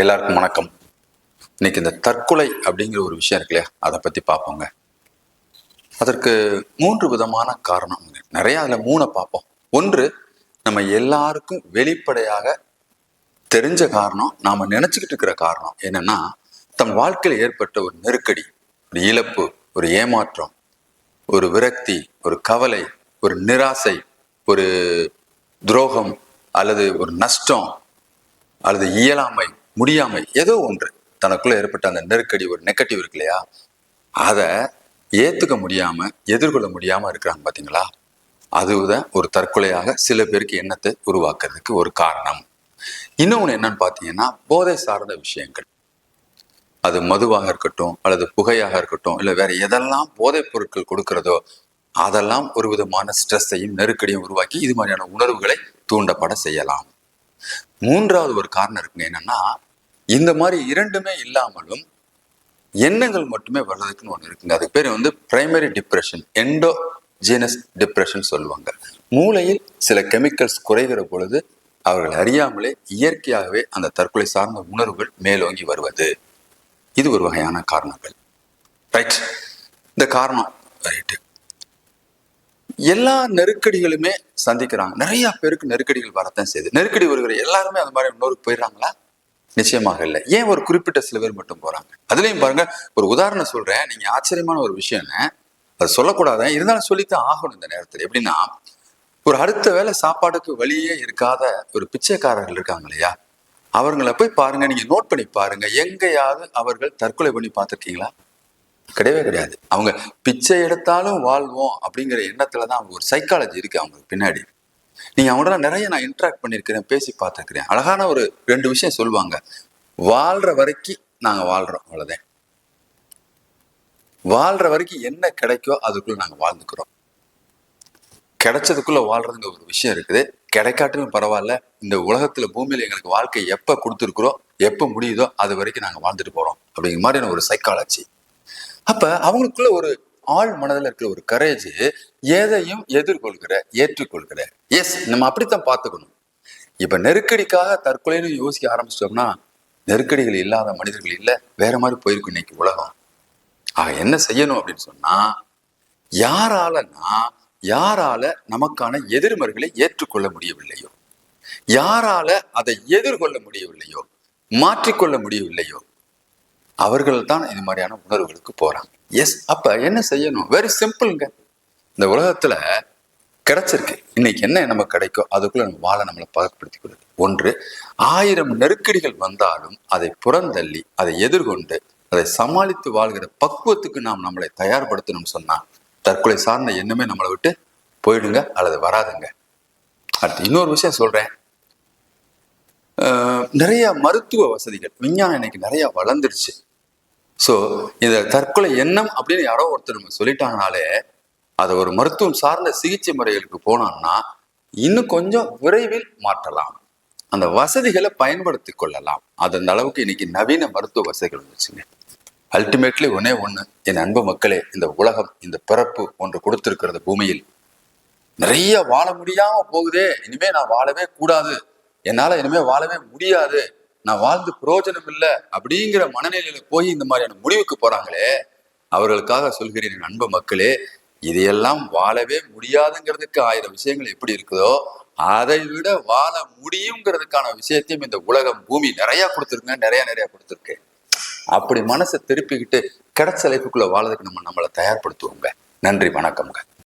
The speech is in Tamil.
எல்லாருக்கும் வணக்கம். இன்னைக்கு இந்த தற்கொலை அப்படிங்கிற ஒரு விஷயம் இருக்கு இல்லையா? அதை பத்தி பார்ப்போங்க. அதற்கு மூன்று விதமான காரணம் நிறைய அதுல மூணை பார்ப்போம். ஒன்று நம்ம எல்லாருக்கும் வெளிப்படையாக தெரிஞ்ச காரணம் நாம நினைச்சுக்கிட்டு இருக்கிற காரணம் என்னன்னா தம் வாழ்க்கையில் ஏற்பட்ட ஒரு நெருக்கடி ஒரு இழப்பு ஒரு ஏமாற்றம் ஒரு விரக்தி ஒரு கவலை ஒரு நிராசை ஒரு துரோகம் அல்லது ஒரு நஷ்டம் அல்லது இயலாமை முடியாமை. ஏதோ ஒன்று. தனக்குள்ள ஏற்பட்ட அந்த நெருக்கடி ஒரு நெகட்டிவ் இருக்கு இல்லையா? அதை ஏற்றுக்க முடியாமல் எதிர்கொள்ள முடியாமல் இருக்கிறாங்க பார்த்தீங்களா அதுதான் ஒரு தற்கொலையாக சில பேருக்கு எண்ணத்தை உருவாக்குறதுக்கு ஒரு காரணம். இன்னொன்று என்னன்னு பார்த்தீங்கன்னா போதை சார்ந்த விஷயங்கள். அது மதுவாக இருக்கட்டும் அல்லது புகையாக இருக்கட்டும் இல்லை வேற எதெல்லாம் போதைப் பொருட்கள் கொடுக்கிறதோ அதெல்லாம் ஒரு விதமான ஸ்ட்ரெஸ்ஸையும் நெருக்கடியும் உருவாக்கி இது மாதிரியான உணர்வுகளை தூண்டப்பட செய்யலாம். மூன்றாவது ஒரு காரணம் இருக்குங்க என்னன்னா இந்த மாதிரி இரண்டுமே இல்லாமலும் எண்ணங்கள் மட்டுமே வர்றதுக்குன்னு ஒன்று இருக்குங்க. அதுக்கு பேர் வந்து primary depression endogenous depression சொல்லுவாங்க. மூளையில் சில கெமிக்கல்ஸ் குறைகிற பொழுது அவர்கள் அறியாமலே இயற்கையாகவே அந்த தற்கொலை சார்ந்த உணர்வுகள் மேலோங்கி வருவது. இது ஒரு வகையான காரணங்கள். ரைட் இந்த காரணம் ரைட்டு எல்லா நெருக்கடிகளுமே சந்திக்கிறாங்க. நிறைய பேருக்கு நெருக்கடிகள் வரத்தான் செய்யுது நெருக்கடி வருகிற எல்லாருமே அந்த மாதிரி இன்னொரு போயிடுறாங்களா? நிச்சயமாக இல்லை. ஏன் ஒரு குறிப்பிட்ட சில பேர் மட்டும் போறாங்க? அதுலயும் பாருங்க ஒரு உதாரணம் சொல்றேன். நீங்க ஆச்சரியமான ஒரு விஷயம் அது சொல்லக்கூடாது? இருந்தாலும் சொல்லித்தான் ஆகணும் இந்த நேரத்தில். எப்படின்னா ஒரு அடுத்த வேளை சாப்பாடுக்கு வழியே இருக்காத ஒரு பிச்சைக்காரர்கள் இருக்காங்க இல்லையா? அவர்களை போய் பாருங்க நீங்க நோட் பண்ணி பாருங்க. எங்கேயாவது அவர்கள் தற்கொலை பண்ணி பார்த்துருக்கீங்களா? கிடையவே கிடையாது. அவங்க பிச்சை எடுத்தாலும் வாழ்வோம் அப்படிங்கிற எண்ணத்துல தான் அவங்க ஒரு சைக்காலஜி இருக்கு அவங்களுக்கு பின்னாடி. நீங்க அவங்களோட நிறைய நான் இன்ட்ராக்ட் பண்ணியிருக்கிறேன் பேசி பார்த்துருக்கிறேன். அழகான ஒரு ரெண்டு விஷயம் சொல்லுவாங்க. வாழ்ற வரைக்கும் நாங்க வாழ்றோம் அவ்வளவுதான். வாழ்ற வரைக்கும் என்ன கிடைக்கோ அதுக்குள்ள நாங்க வாழ்ந்துக்கிறோம். கிடைச்சதுக்குள்ள வாழ்கிறதுங்க ஒரு விஷயம் இருக்குது. கிடைக்காட்டிலும் பரவாயில்ல இந்த உலகத்துல பூமியில எங்களுக்கு வாழ்க்கை எப்ப கொடுத்துருக்குறோம் எப்போ முடியுதோ அது வரைக்கும் நாங்க வாழ்ந்துட்டு போறோம் அப்படிங்கிற மாதிரியான ஒரு சைக்காலஜி அப்ப அவங்களுக்குள்ள ஒரு ஆள் மனதில் இருக்கிற ஒரு கரேஜ் எதையும் எதிர்கொள்கிற ஏற்றுக்கொள்கிற. எஸ் நம்ம அப்படித்தான் பார்த்துக்கணும். இப்ப நெருக்கடிக்காக தற்கொலைன்னு யோசிக்க ஆரம்பிச்சிட்டோம்னா நெருக்கடிகள் இல்லாத மனிதர்கள் இல்லை வேற மாதிரி போயிருக்கும் இன்னைக்கு உலகம். ஆக என்ன செய்யணும் அப்படின்னு சொன்னா யாராலன்னா யாரால நமக்கான எதிர்மறைகளை ஏற்றுக்கொள்ள முடியவில்லையோ? யாரால அதை எதிர்கொள்ள முடியவில்லையோ? மாற்றிக்கொள்ள முடியவில்லையோ? அவர்கள் தான் இது மாதிரியான உணர்வுகளுக்கு போறாங்க. எஸ் அப்ப என்ன செய்யணும்? வெரி சிம்பிள்ங்க இந்த உலகத்துல கிடைச்சிருக்கு. இன்னைக்கு என்ன நமக்கு கிடைக்கும்? அதுக்குள்ள நம்ம வாழை நம்மளை பதப்படுத்திக் கொள்ளுது. ஒன்று ஆயிரம் நெருக்கடிகள் வந்தாலும் அதை புறந்தள்ளி அதை எதிர்கொண்டு அதை சமாளித்து வாழ்கிற பக்குவத்துக்கு நாம் நம்மளை தயார்படுத்தணும் சொன்னா தற்கொலை சார்ந்த எண்ணமே நம்மளை விட்டு போயிடுங்க அல்லது வராதுங்க. அடுத்து இன்னொரு விஷயம் சொல்றேன். நிறைய மருத்துவ வசதிகள் விஞ்ஞானம் இன்னைக்கு நிறைய வளர்ந்துருச்சு. ஸோ இந்த தற்கொலை எண்ணம் அப்படின்னு யாரோ ஒருத்தர் நம்ம சொல்லிட்டாங்கனாலே அதை ஒரு மருத்துவம் சார்ந்த சிகிச்சை முறைகளுக்கு போனோம்னா இன்னும் கொஞ்சம் விரைவில் மாற்றலாம். அந்த வசதிகளை பயன்படுத்தி கொள்ளலாம். அது அந்த அளவுக்கு இன்னைக்கு நவீன மருத்துவ வசதிகள் வந்துச்சுங்க. அல்டிமேட்லி ஒன்னே ஒன்று என் அன்பு மக்களே இந்த உலகம் இந்த பிறப்பு ஒன்று கொடுத்திருக்கிறது பூமியில். நிறைய வாழ முடியாம போகுதே இனிமே நான் வாழவே கூடாது. என்னால் இனிமே வாழவே முடியாது. நான் வாழ்ந்து பிரயோஜனம் இல்லை அப்படிங்கிற மனநிலையில போய் இந்த மாதிரியான முடிவுக்கு போறாங்களே அவர்களுக்காக சொல்கிறேன் என் அன்பு மக்களே இதையெல்லாம் வாழவே முடியாதுங்கிறதுக்கு ஆயிரம் விஷயங்கள் எப்படி இருக்குதோ அதை விட வாழ முடியுங்கிறதுக்கான விஷயத்தையும் இந்த உலகம் பூமி நிறைய கொடுத்துருங்க நிறைய நிறைய கொடுத்துருக்கு. அப்படி மனசை திருப்பிக்கிட்டு கிடைச்ச லைஃபுக்குள்ள வாழறதுக்கு நம்ம நம்மளை தயார்படுத்துவோங்க. நன்றி வணக்கம்ங்க.